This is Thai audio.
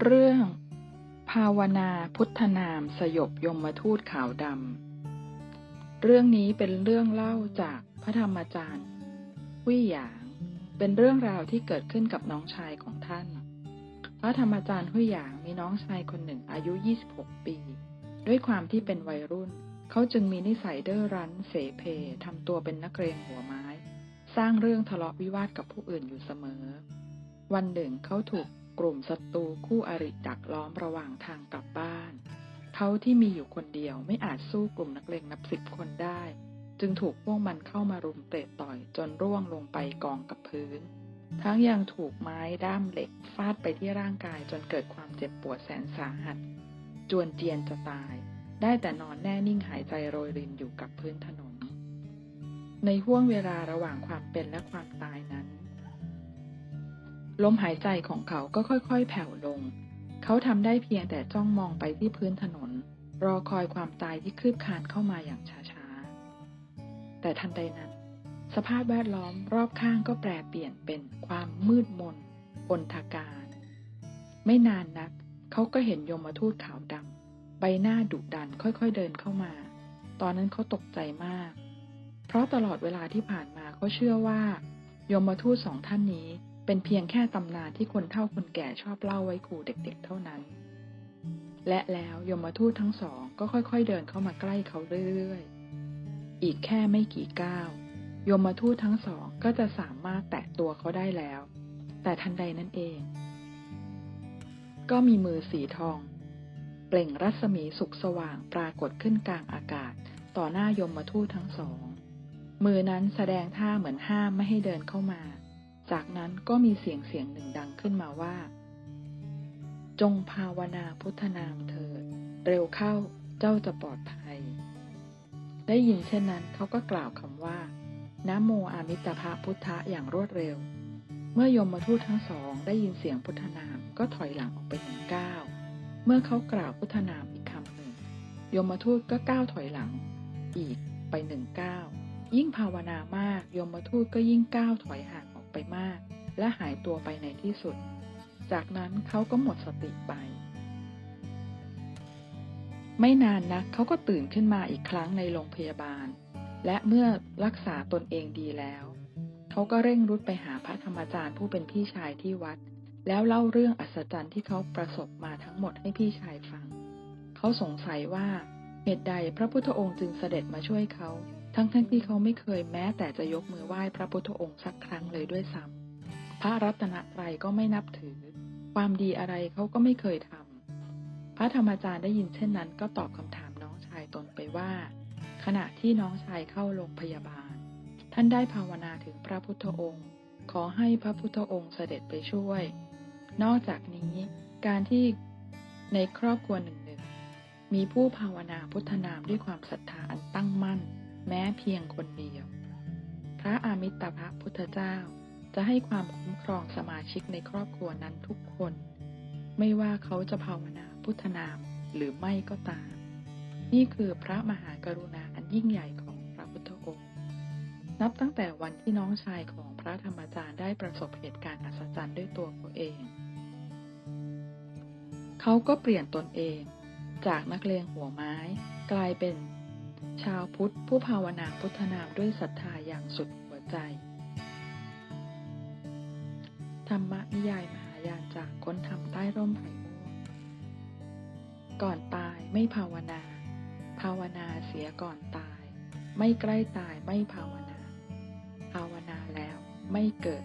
เรื่อง ภาวนาพุทธนามสยบยมทูตขาวดำ เรื่องนี้เป็นเรื่องเล่าจากพระธรรมจารย์หุยหยาง เป็นเรื่องราวที่เกิดขึ้นกับน้องชายของท่าน พระธรรมจารย์หุยหยางมีน้องชายคนหนึ่งอายุ 26 ปี ด้วยความที่เป็นวัยรุ่น เขาจึงมีนิสัยเด้อรั้นเสเพทำตัวเป็นนักเรียนหัวไม้ สร้างเรื่องทะเลาะวิวาทกับผู้อื่นอยู่เสมอ วันหนึ่งเขาถูก กลุ่มศัตรูคู่อริดักล้อมระหว่างทางกลับบ้าน เขาที่มีอยู่คนเดียวไม่อาจสู้กลุ่มนักเลงนับสิบคนได้ จึงถูกพวกมันเข้ามารุมเตะต่อยจนร่วงลงไปกองกับพื้น ทั้งยังถูกไม้ด้ามเหล็กฟาดไปที่ร่างกายจนเกิดความเจ็บปวดแสนสาหัส จวนเจียนจะตาย ได้แต่นอนแน่นิ่งหายใจโรยรินอยู่กับพื้นถนน ในห่วงเวลาระหว่างความเป็นและความตายนั้น ลมหายใจของเขาก็ค่อยๆ แผ่วลง เขาทำได้เพียงแต่จ้องมองไปที่พื้นถนน รอคอยความตายที่คืบคลานเข้ามาอย่างช้าๆ แต่ทันใดนั้น สภาพแวดล้อมรอบข้างก็แปรเปลี่ยนเป็นความมืดมนอนทการ ไม่นานนัก เขาก็เห็นยมทูตขาวดำใบหน้าดุดันค่อยๆเดินเข้ามา ตอนนั้นเขาตกใจมาก เพราะตลอดเวลาที่ผ่านมาเขาเชื่อว่า ยมทูตสองท่านนี้ เป็นเพียงแค่ตำนานที่คนเฒ่าคนแก่ชอบเล่าไว้ขู่เด็กๆเท่านั้น และแล้วยมทูตทั้งสองก็ค่อยๆเดินเข้ามาใกล้เขาเรื่อยๆ อีกแค่ไม่กี่ก้าวยมทูตทั้งสองก็จะสามารถแตะตัวเขาได้แล้ว แต่ทันใดนั้นเอง ก็มีมือสีทอง เปล่งรัศมีสุกสว่างปรากฏขึ้นกลางอากาศ ต่อหน้ายมทูตทั้งสอง มือนั้นแสดงท่าเหมือนห้ามไม่ให้เดินเข้ามา จากนั้นก็มีเสียงเสียงหนึ่งดังขึ้นมาว่า จงภาวนาพุทธนามเถิด เร็วเข้าเจ้าจะปลอดภัย ได้ยินเช่นนั้นเขาก็กล่าวคำว่านะโมอามิตภะพุทธะอย่างรวดเร็ว เมื่อยมทูตทั้งสองได้ยินเสียงพุทธนามก็ถอยหลังออกไปหนึ่งก้าว เมื่อเขากล่าวพุทธนามอีกคำหนึ่ง ยมทูตก็ก้าวถอยหลัง อีกไปหนึ่งก้าว ยิ่งภาวนามาก ยมทูตก็ยิ่งก้าวถอยห่าง และหายตัวไปในที่สุด จากนั้นเขาก็หมดสติไป ไม่นานนักเขาก็ตื่นขึ้นมาอีกครั้งในโรงพยาบาล และเมื่อรักษาตนเองดีแล้ว เขาก็เร่งรุดไปหาพระธรรมจารย์ผู้เป็นพี่ชายที่วัด แล้วเล่าเรื่องอัศจรรย์ที่เขาประสบมาทั้งหมดให้พี่ชายฟัง เขาสงสัยว่าเหตุใดพระพุทธองค์จึงเสด็จมาช่วยเขา ทั้งๆทที่เขาไม่เคยแม้แต่จะยกมือไหว้พระพุทธองค์สักครั้งเลยด้วยซ้ำ พระรัตนตรัยก็ไม่นับถือ ความดีอะไรเขาก็ไม่เคยทำพระธรรมจารย์ได้ยินเช่นนั้น ก็ตอบคำถามน้องชายตนไปว่า ขณะที่น้องชายเข้าโรงพยาบาล ท่านได้ภาวนาถึงพระพุทธองค์ ขอให้พระพุทธองค์เสด็จไปช่วย นอกจากนี้การที่ในครอบครัวหนึ่งหนึ่งมีผู้ภาวนาพุทธนามด้วยความศรัทธาอันตั้งมั่น แม้เพียงคนเดียว พระอามิตรพระพุทธเจ้า จะให้ความคุ้มครองสมาชิกในครอบครัวนั้นทุกคน ไม่ว่าเขาจะภาวนาพุทธนามหรือไม่ก็ตาม นี่คือพระมหากรุณาอันยิ่งใหญ่ของพระพุทธองค์ นับตั้งแต่วันที่น้องชายของพระธรรมจารย์ได้ประสบเหตุการณ์อัศจรรย์ด้วยตัวเขาเอง เขาก็เปลี่ยนตนเอง จากนักเลงหัวไม้ กลายเป็น ชาวพุทธผู้ภาวนาพุทธนามด้วยศรัทธาอย่างสุดหัวใจ รรมนิยายมหายานจากคนทำใต้ร่มไผ่ม่วง ก่อนตายไม่ภาวนา ภาวนาเสียก่อนตาย ไม่ใกล้ตายไม่ภาวนา ภาวนาแล้วไม่เกิด